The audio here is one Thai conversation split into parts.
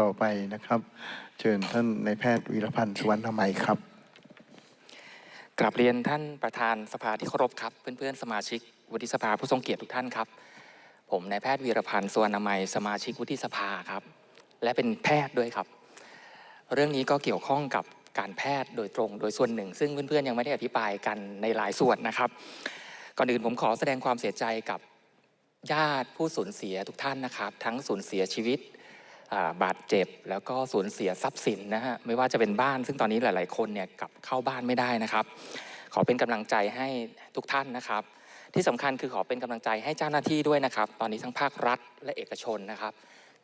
ต่อไปนะครับ เชิญท่านนายแพทย์วีรพันธ์สุวรรณมัยครับกราบเรียนท่านประธานสภาที่เคารพครับ เพื่อนๆสมาชิกวุฒิสภาผู้ทรงเกียรติทุกท่านครับ ผมนายแพทย์วีรพันธ์สุวรรณมัยสมาชิกวุฒิสภาครับ และเป็นแพทย์ด้วยครับ เรื่องนี้ก็เกี่ยวข้องกับการแพทย์โดยตรงโดยส่วนหนึ่ง ซึ่งเพื่อนๆยังไม่ได้อภิปรายกันในหลายส่วนนะครับก่อนอื่นผมขอแสดงความเสียใจกับญาติผู้สูญเสียทุกท่านนะครับ ทั้งสูญเสียชีวิต บาดเจ็บแล้วก็สูญเสียทรัพย์สินนะฮะไม่ว่าจะเป็นบ้าน ซึ่งตอนนี้หลาย ๆ คนเนี่ยกลับเข้าบ้านไม่ได้นะครับ ขอเป็นกำลังใจให้ทุกท่านนะครับ ที่สำคัญคือขอเป็นกำลังใจให้เจ้าหน้าที่ด้วยนะครับ ตอนนี้ทั้งภาครัฐและเอกชนนะครับ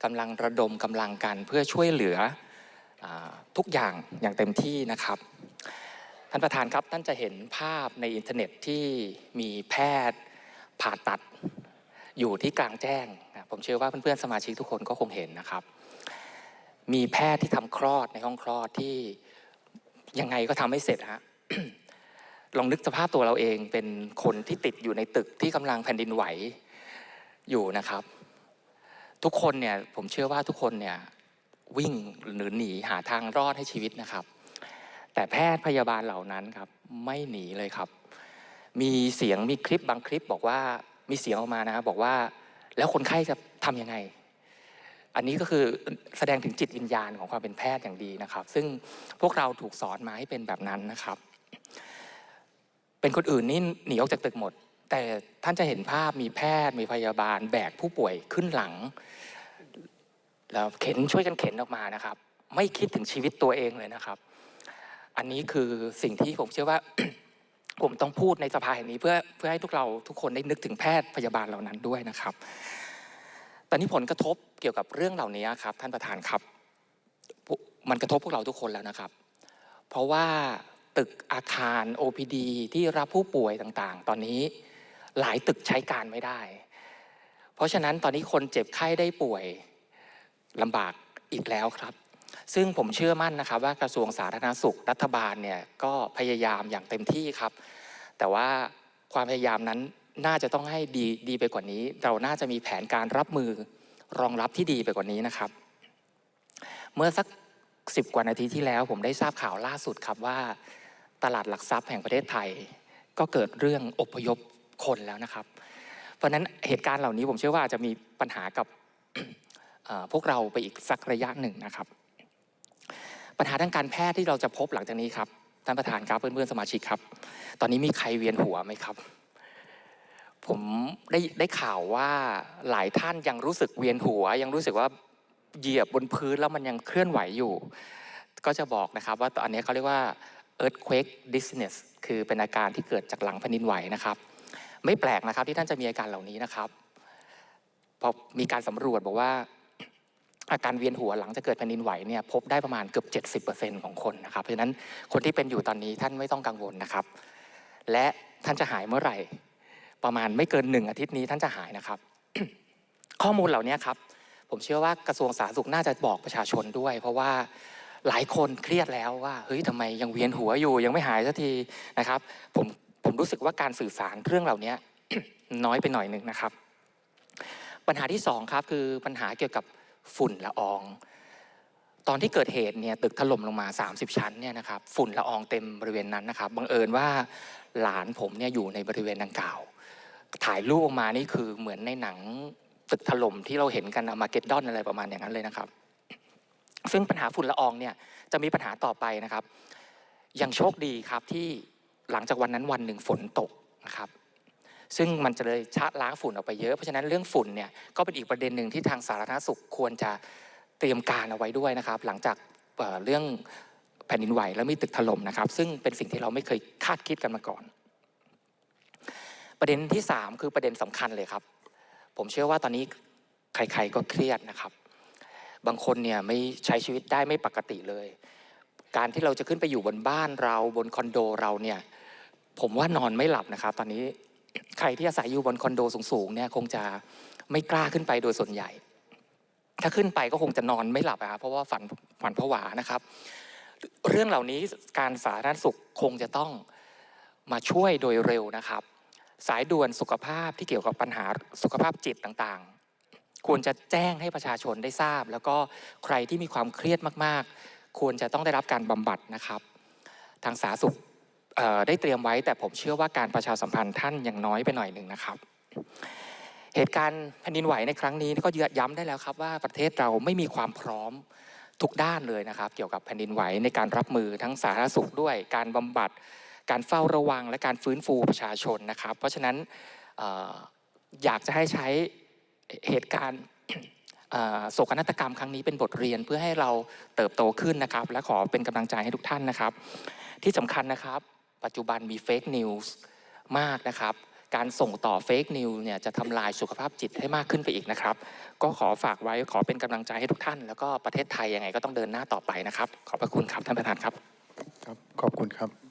กำลังระดมกำลังกันเพื่อช่วยเหลืออทุกอย่างอย่างเต็มที่นะครับท่านประธานครับท่านจะเห็นภาพในอินเทอร์เน็ตที่มีแพทย์ผ่าตัดอยู่ที่กลางแจ้ง ผมเชื่อว่าเพื่อนๆสมาชิกทุกคนก็คงเห็นนะครับ มีแพทย์ที่ทำคลอดในห้องคลอดที่ยังไงก็ทำไม่เสร็จฮะลองนึกสภาพตัวเราเองเป็นคนที่ติดอยู่ในตึกที่กำลังแผ่นดินไหวอยู่นะครับ ทุกคนเนี่ยผมเชื่อว่าทุกคนเนี่ยวิ่งหรือหนีหาทางรอดให้ชีวิตนะครับ แต่แพทย์พยาบาลเหล่านั้นครับ ไม่หนีเลยครับ มีเสียงมีคลิปบางคลิปบอกว่ามีเสียงออกมานะครับบอกว่า แล้วคนไข้จะ ทำยังไง อันนี้ก็คือแสดงถึงจิตวิญญาณของความเป็นแพทย์อย่างดีนะครับ ซึ่งพวกเราถูกสอนมาให้เป็นแบบนั้นนะครับ เป็นคนอื่นนี่หนีออกจากตึกหมด แต่ท่านจะเห็นภาพมีแพทย์มีพยาบาลแบกผู้ป่วยขึ้นหลัง แล้วเข็นช่วยกันเข็นออกมานะครับ ไม่คิดถึงชีวิตตัวเองเลยนะครับ อันนี้คือสิ่งที่ผมเชื่อว่าผมต้องพูดในสภาแห่งนี้เพื่อเพื่อให้ทุกเราทุกคนได้นึกถึงแพทย์พยาบาลเหล่านั้นด้วยนะครับ แตอนนี้ผลกระทบเกี่ยวกับเรื่องเหล่านี้ครับ ท่านประธานครับ มันกระทบพวกเราทุกคนแล้วนะครับ เพราะว่าตึกอาคาร OPD ที่รับผู้ป่วยต่างๆ ตอนนี้หลายตึกใช้การไม่ได้ เพราะฉะนั้นตอนนี้คนเจ็บไข้ได้ป่วยลำบากอีกแล้วครับ ซึ่งผมเชื่อมั่นนะครับ ว่ากระทรวงสาธารณสุขรัฐบาลเนี่ยก็พยายามอย่างเต็มที่ครับ แต่ว่าความพยายามนั้น น่าจะต้องให้ดีดีไปกว่านี้ เราน่าจะมีแผนการรับมือรองรับที่ดีไปกว่านี้นะครับ เมื่อสักสิบกว่านาทีที่แล้ว ผมได้ทราบข่าวล่าสุดครับว่า ตลาดหลักทรัพย์แห่งประเทศไทย ก็เกิดเรื่องอพยพคนแล้วนะครับ เพราะฉะนั้นเหตุการณ์เหล่านี้ผมเชื่อว่าจะมีปัญหากับพวกเราไปอีกสักระยะหนึ่งนะครับ ปัญหาทางการแพทย์ที่เราจะพบหลังจากนี้ครับท่านประธานครับเพื่อนๆสมาชิกครับ ตอนนี้มีใครเวียนหัวไหมครับ ผมได้ได้ข่าวว่าหลายท่านยังรู้สึกเวียนหัว ยังรู้สึกว่าเหยียบบนพื้นแล้วมันยังเคลื่อนไหวอยู่ ก็จะบอกนะครับว่าอันนี้เขาเรียกว่า earthquake dizziness คือเป็นอาการที่เกิดจากหลังแผ่นดินไหวนะครับ ไม่แปลกนะครับที่ท่านจะมีอาการเหล่านี้นะครับพราะมีการสำรวจบอกว่า อาการเวียนหัวหลังจากเกิดแผ่นดินไหวเนี่ยพบได้ประมาณเกือบ 70%ของคนนะครับเพราะฉะนั้นคนที่เป็นอยู่ตอนนี้ท่านไม่ต้องกังวลนะครับ และท่านจะหายเมื่อไหร่ ประมาณไม่เกินหนึ่งอาทิตย์นี้ท่านจะหายนะครับ ข้อมูลเหล่านี้ครับ ผมเชื่อว่ากระทรวงสาธารณสุขน่าจะบอกประชาชนด้วย เพราะว่าหลายคนเครียดแล้วว่าเฮ้ยทำไมยังเวียนหัวอยู่ ยังไม่หายสักทีนะครับ ผมผมรู้สึกว่าการสื่อสารเรื่องเหล่านี้น้อยไปหน่อยหนึ่งนะครับ ปัญหาที่สองครับคือปัญหาเกี่ยวกับฝุ่นละออง ตอนที่เกิดเหตุเนี่ยตึกถล่มลงมา 30 ชั้นเนี่ยนะครับฝุ่นละอองเต็มบริเวณนั้นนะครับบังเอิญว่าหลานผมเนี่ยอยู่ในบริเวณดังกล่าว ถ่ายรูปออกมานี่คือเหมือนในหนังตึกถล่มที่เราเห็นกันอมาเกดดอนอะไรประมาณอย่างนั้นเลยนะครับ ซึ่งปัญหาฝุ่นละอองเนี่ยจะมีปัญหาต่อไปนะครับ ยังโชคดีครับที่หลังจากวันนั้นวันหนึ่งฝนตกนะครับ ซึ่งมันจะเลยชะล้างฝุ่นออกไปเยอะเพราะฉะนั้นเรื่องฝุ่นเนี่ยก็เป็นอีกประเด็นหนึ่งที่ทางสาธารณสุขควรจะเตรียมการเอาไว้ด้วยนะครับ หลังจากเรื่องแผ่นดินไหวแล้วมีตึกถล่มนะครับ ซึ่งเป็นสิ่งที่เราไม่เคยคาดคิดกันมาก่อน ประเด็นที่ 3 คือประเด็นสำคัญเลยครับ ผมเชื่อว่าตอนนี้ใครๆก็เครียดนะครับ บางคนเนี่ยไม่ใช้ชีวิตได้ไม่ปกติเลย การที่เราจะขึ้นไปอยู่บนบ้านเราบนคอนโดเราเนี่ยผมว่านอนไม่หลับนะครับ ตอนนี้ใครที่อาศัยอยู่บนคอนโดสูงๆเนี่ยคงจะไม่กล้าขึ้นไปโดยส่วนใหญ่ ถ้าขึ้นไปก็คงจะนอนไม่หลับอะครับเพราะว่าฝันฝันผวานะครับ เรื่องเหล่านี้การสาธารณสุขคงจะต้องมาช่วยโดยเร็วนะครับ สายด่วนสุขภาพที่เกี่ยวกับปัญหาสุขภาพจิตต่างๆ ควรจะแจ้งให้ประชาชนได้ทราบ แล้วก็ใครที่มีความเครียดมากๆ ควรจะต้องได้รับการบำบัดนะครับ ทางสาธารณสุขได้เตรียมไว้ แต่ผมเชื่อว่าการประชาสัมพันธ์ท่านยังน้อยไปหน่อยหนึ่งนะครับ เหตุการณ์แผ่นดินไหวในครั้งนี้ก็ย้ำได้แล้วครับว่าประเทศเราไม่มีความพร้อมทุกด้านเลยนะครับ เกี่ยวกับแผ่นดินไหวในการรับมือทั้งสาธารณสุขด้วยการบำบัด การเฝ้าระวังและการฟื้นฟูประชาชนนะครับ เพราะฉะนั้นอยากจะให้ใช้เหตุการณ์โศกนาฏกรรมครั้งนี้เป็นบทเรียนเพื่อให้เราเติบโตขึ้นนะครับ และขอเป็นกำลังใจให้ทุกท่านนะครับ ที่สำคัญนะครับ ปัจจุบันมีเฟกนิวส์มากนะครับการส่งต่อเฟกนิวส์เนี่ยจะทำลายสุขภาพจิตให้มากขึ้นไปอีกนะครับ ก็ขอฝากไว้ขอเป็นกำลังใจให้ทุกท่าน แล้วก็ประเทศไทยยังไงก็ต้องเดินหน้าต่อไปนะครับ ขอบพระคุณครับท่านประธานครับ ครับ ขอบคุณครับ